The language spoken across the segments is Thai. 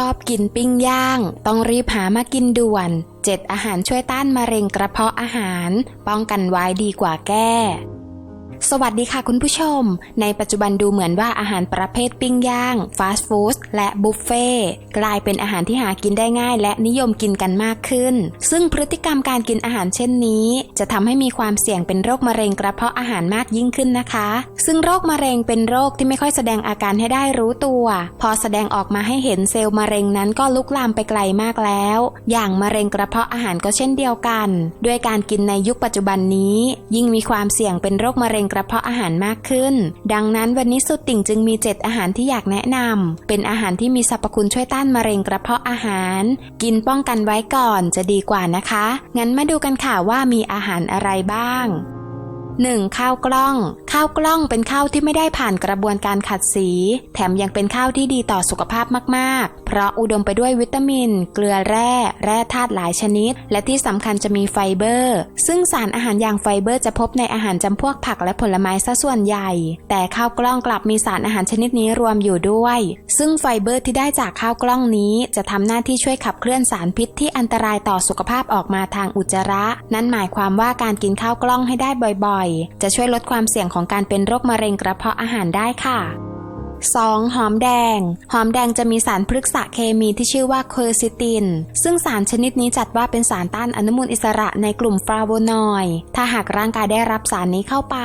ชอบกินปิ้งย่าง ต้องรีบหามากินด่วน 7 อาหารช่วยต้านมะเร็งกระเพาะอาหาร ป้องกันไว้ดีกว่าแก้ สวัสดีค่ะคุณผู้ชม ในปัจจุบันดูเหมือนว่าอาหารประเภทปิ้งย่าง ฟาสต์ฟู้ดและบุฟเฟ่ต์กลายเป็นอาหารที่หากินได้ง่าย และนิยมกินกันมากขึ้น ซึ่งพฤติกรรมการกินอาหารเช่นนี้ จะทำให้มีความเสี่ยงเป็นโรคมะเร็งกระเพาะอาหารมากยิ่งขึ้นนะคะ ซึ่งโรคมะเร็งเป็นโรคที่ไม่ค่อยแสดงอาการให้ได้รู้ตัว พอแสดงออกมาให้เห็นเซลล์มะเร็งนั้นก็ลุกลามไปไกลมากแล้ว อย่างมะเร็งกระเพาะอาหารก็เช่นเดียวกัน ด้วยการกินในยุคปัจจุบันนี้ ยิ่งมีความเสี่ยงเป็นโรคมะเร็งกระเพาะอาหารมากขึ้น ดังนั้นวันนี้สุดติ่งจึงมี 7 อาหารที่อยากแนะนำเป็นอาหารที่มีสรรพคุณช่วยต้านมะเร็งกระเพาะอาหาร กินป้องกันไว้ก่อนจะดีกว่านะคะ งั้นมาดูกันค่ะว่ามีอาหารอะไรบ้าง 1. ข้าวกล้อง ข้าวกล้องเป็นข้าวที่ไม่ได้ผ่านกระบวนการขัดสี แถมยังเป็นข้าวที่ดีต่อสุขภาพมาก ๆ เพราะอุดมไปด้วยวิตามิน เกลือแร่ แร่ธาตุหลายชนิด และที่สำคัญจะมีไฟเบอร์ ซึ่งสารอาหารอย่างไฟเบอร์จะพบในอาหารจำพวกผักและผลไม้ซะส่วนใหญ่ แต่ข้าวกล้องกลับมีสารอาหารชนิดนี้รวมอยู่ด้วย ซึ่งไฟเบอร์ที่ได้จากข้าวกล้องนี้ จะทำหน้าที่ช่วยขับเคลื่อนสารพิษที่อันตรายต่อสุขภาพออกมาทางอุจจาระ นั่นหมายความว่าการกินข้าวกล้องให้ได้บ่อยจะช่วยลดความเสี่ยงของการเป็นโรคมะเร็งกระเพาะอาหารได้ค่ะ 2. หอมแดง หอมแดงจะมีสารพฤกษะเคมีที่ชื่อว่าเคอร์ซิติน ซึ่งสารชนิดนี้จัดว่าเป็นสารต้านอนุมูลอิสระในกลุ่มฟลาโวนอยด์ถ้าหากร่างกายได้รับสารนี้เข้าไป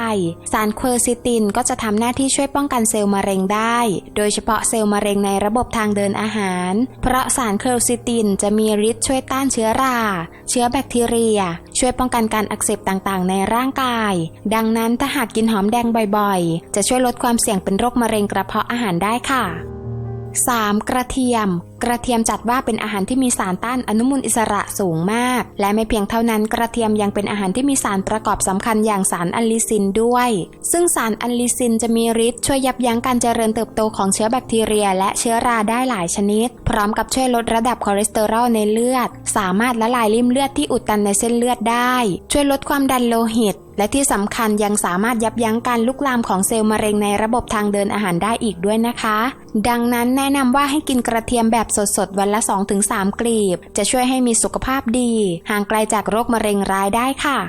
สารเคอร์ซิตินก็จะทำหน้าที่ช่วยป้องกันเซลล์มะเร็งได้ โดยเฉพาะเซลล์มะเร็งในระบบทางเดินอาหาร เพราะสารเคอร์ซิตินจะมีฤทธิ์ช่วยต้านเชื้อรา เชื้อแบคทีเรีย ช่วยป้องกันการอักเสบต่างๆ ในร่างกาย ดังนั้นถ้าหากกินหอมแดงบ่อยๆ จะช่วยลดความเสี่ยงเป็นโรคมะเร็งกระเพาะอาหารได้ค่ะ 3. กระเทียม กระเทียมจัดว่าเป็นอาหารที่มีสารต้านอนุมูลอิสระสูงมาก และไม่เพียงเท่านั้นกระเทียมยังเป็นอาหารที่มีสารประกอบสำคัญอย่างสารอัลลิซินด้วย ซึ่งสารอัลลิซินจะมีฤทธิ์ช่วยยับยั้งการเจริญเติบโตของเชื้อแบคทีเรีย และเชื้อราได้หลายชนิด พร้อมกับช่วยลดระดับคอเลสเตอรอลในเลือด สามารถละลายริ่มเลือดที่อุดตันในเส้นเลือดได้ ช่วยลดความดันโลหิตและที่สำคัญยังสามารถยับยั้งการลุกลามของเซลล์มะเร็งในระบบทางเดินอาหารได้อีกด้วยนะคะ ดังนั้นแนะนำว่าให้กินกระเทียมแบบสดๆ วันละ 2-3 กลีบ จะช่วยให้มีสุขภาพดี ห่างไกลจากโรคมะเร็งร้ายได้ค่ะ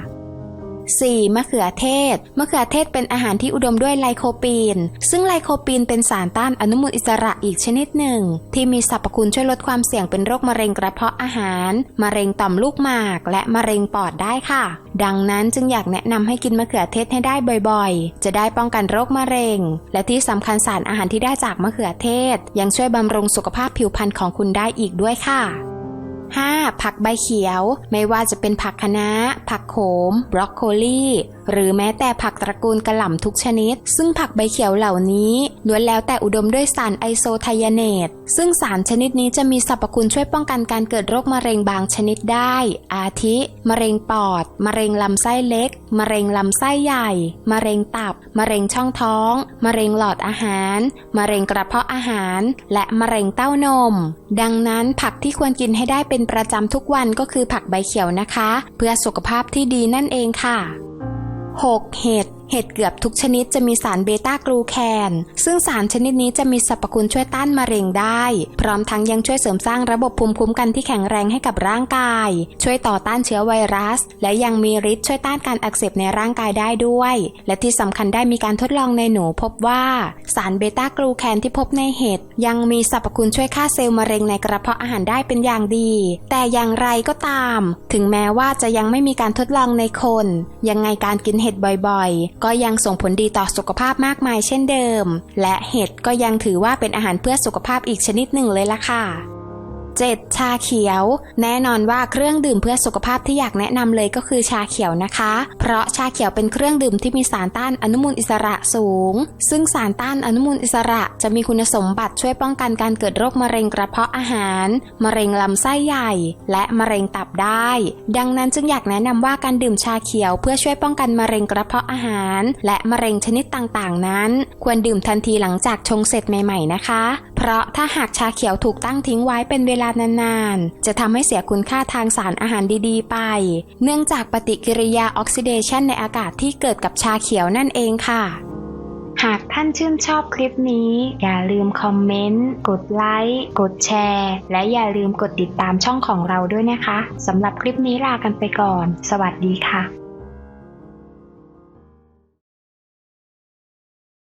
4. มะเขือเทศ มะเขือเทศเป็นอาหารที่อุดมด้วยไลโคปีน ซึ่งไลโคปีนเป็นสารต้านอนุมูลอิสระอีกชนิดหนึ่ง ที่มีสรรพคุณช่วยลดความเสี่ยงเป็นโรคมะเร็งกระเพาะอาหาร มะเร็งต่อมลูกหมาก และมะเร็งปอดได้ค่ะ ดังนั้นจึงอยากแนะนำให้กินมะเขือเทศให้ได้บ่อยๆ จะได้ป้องกันโรคมะเร็ง และที่สำคัญสารอาหารที่ได้จากมะเขือเทศ ยังช่วยบำรุงสุขภาพผิวพรรณของคุณได้อีกด้วยค่ะ 5. ผักใบเขียว ไม่ว่าจะเป็นผักคะน้า ผักโขม บรอกโคลีหรือแม้แต่ผักตระกูลกระหล่ำทุกชนิด ซึ่งผักใบเขียวเหล่านี้ล้วนแล้วแต่อุดมด้วยสารไอโซไทยาเนต ซึ่งสารชนิดนี้จะมีสรรพคุณช่วยป้องกันการเกิดโรคมะเร็งบางชนิดได้ อาทิ มะเร็งปอด มะเร็งลำไส้เล็ก มะเร็งลำไส้ใหญ่ มะเร็งตับ มะเร็งช่องท้อง มะเร็งหลอดอาหาร มะเร็งกระเพาะอาหาร และมะเร็งเต้านม ดังนั้นผักที่ควรกินให้ได้เป็นประจำทุกวันก็คือผักใบเขียวนะคะ เพื่อสุขภาพที่ดีนั่นเองค่ะ 6. เหตุ เห็ดเกือบทุกชนิดจะมีสารเบต้ากลูแคน ซึ่งสารชนิดนี้จะมีสรรพคุณช่วยต้านมะเร็งได้ พร้อมทั้งยังช่วยเสริมสร้างระบบภูมิคุ้มกันที่แข็งแรงให้กับร่างกาย ช่วยต่อต้านเชื้อไวรัส และยังมีฤทธิ์ช่วยต้านการอักเสบในร่างกายได้ด้วย และที่สำคัญได้มีการทดลองในหนูพบว่าสารเบต้ากลูแคนที่พบในเห็ดยังมีสรรพคุณช่วยฆ่าเซลล์มะเร็งในกระเพาะอาหารได้เป็นอย่างดี แต่อย่างไรก็ตาม ถึงแม้ว่าจะยังไม่มีการทดลองในคน ยังไงการกินเห็ดบ่อยๆก็ยังส่งผลดีต่อสุขภาพมากมายเช่นเดิม และเห็ดก็ยังถือว่าเป็นอาหารเพื่อสุขภาพอีกชนิดหนึ่งเลยล่ะค่ะ 7. ชาเขียว แน่นอนว่าเครื่องดื่มเพื่อสุขภาพที่อยากแนะนำเลยก็คือชาเขียวนะคะ เพราะชาเขียวเป็นเครื่องดื่มที่มีสารต้านอนุมูลอิสระสูง ซึ่งสารต้านอนุมูลอิสระจะมีคุณสมบัติช่วยป้องกันการเกิดโรคมะเร็งกระเพาะอาหาร มะเร็งลำไส้ใหญ่ และมะเร็งตับได้ ดังนั้นจึงอยากแนะนำว่าการดื่มชาเขียวเพื่อช่วยป้องกันมะเร็งกระเพาะอาหาร และมะเร็งชนิดต่างๆ นั้น ควรดื่มทันทีหลังจากชงเสร็จใหม่ ๆ นะคะ เพราะถ้าหากชาเขียวถูกตั้งทิ้งไว้เป็นเวลานานๆ จะทำให้เสียคุณค่าทางสารอาหารดีๆ ไป เนื่องจากปฏิกิริยาออกซิเดชันในอากาศที่เกิดกับชาเขียวนั่นเองค่ะ หากท่านชื่นชอบคลิปนี้ อย่าลืมคอมเมนต์ กดไลค์ กดแชร์ และอย่าลืมกดติดตามช่องของเราด้วยนะคะสำหรับคลิปนี้ลากันไปก่อน สวัสดีค่ะ